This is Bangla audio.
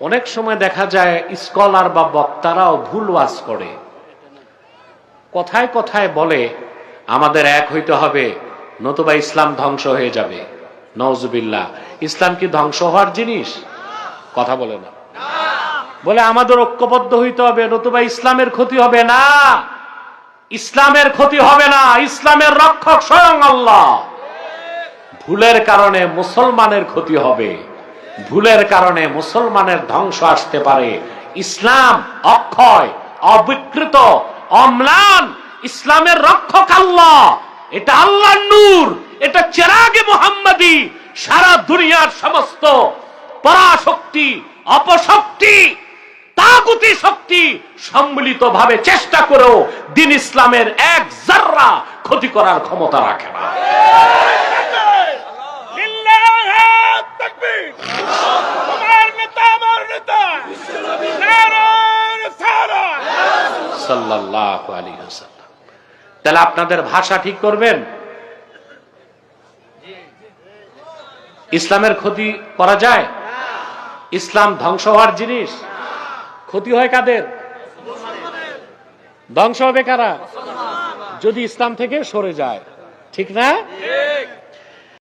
অনেক সময় দেখা যায় স্কলার বা বক্তারাও ভুল ওয়াজ করে। কথায় কথায় বলে, আমাদের এক হইতে হবে, নতুবা ইসলাম ধ্বংস হয়ে যাবে। নওজুবিল্লাহ। ইসলাম কি ধ্বংস হওয়ার জিনিস? কথা বলে না। বলে, আমাদের ঐক্যবদ্ধ হইতে হবে, নতুবা ইসলামের ক্ষতি হবে না। ইসলামের ক্ষতি হবে না, ইসলামের রক্ষক স্বয়ং আল্লাহ। ভুলের কারণে মুসলমানের ক্ষতি হবে। ভুলের কারণে মুসলমানের ধ্বংস আসতে পারে। ইসলাম অক্ষয়, অবিকৃত, অম্লান। ইসলামের রক্ষক আল্লাহ। এটা আল্লাহর নূর, এটা চেরাগে মোহাম্মদী। সারা দুনিয়ার সমস্ত পরাশক্তি, অপশক্তি, তাগুতি শক্তি সম্মিলিত চেষ্টা করেও দিন ইসলামের এক জাররা ক্ষতি করার ক্ষমতা রাখে না। তাহলে আপনাদের ভাষা ঠিক করবেন? ইসলামের ক্ষতি করা যায়? ইসলাম ধ্বংস হওয়ার জিনিস? ক্ষতি হয় কাদের? ধ্বংস হবে কারা? যদি ইসলাম থেকে সরে যায়। ঠিক না?